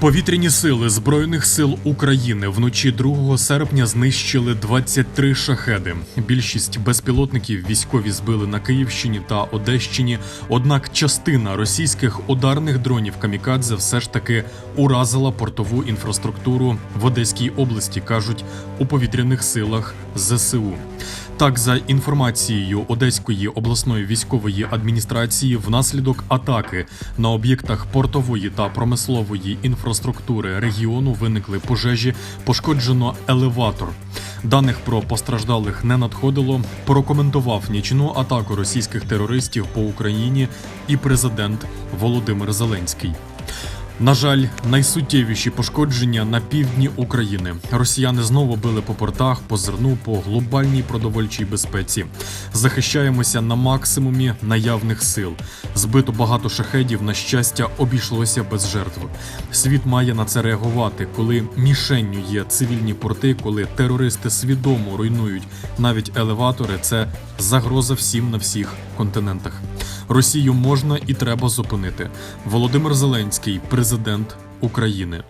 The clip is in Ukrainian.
Повітряні сили Збройних сил України вночі 2 серпня знищили 23 шахеди. Більшість безпілотників військові збили на Київщині та Одещині. Однак частина російських ударних дронів камікадзе все ж таки уразила портову інфраструктуру в Одеській області, кажуть у повітряних силах ЗСУ. Так, за інформацією Одеської обласної військової адміністрації, внаслідок атаки на об'єктах портової та промислової інфраструктури регіону виникли пожежі, пошкоджено елеватор. Даних про постраждалих не надходило. Прокоментував нічну атаку російських терористів по Україні і президент Володимир Зеленський. На жаль, найсуттєвіші пошкодження на півдні України. Росіяни знову били по портах, по зерну, по глобальній продовольчій безпеці. Захищаємося на максимумі наявних сил. Збито багато шахедів. На щастя, обійшлося без жертв. Світ має на це реагувати, коли мішенню є цивільні порти, коли терористи свідомо руйнують навіть елеватори. Це загроза всім на всіх континентах. Росію можна і треба зупинити. Володимир Зеленський, президент України.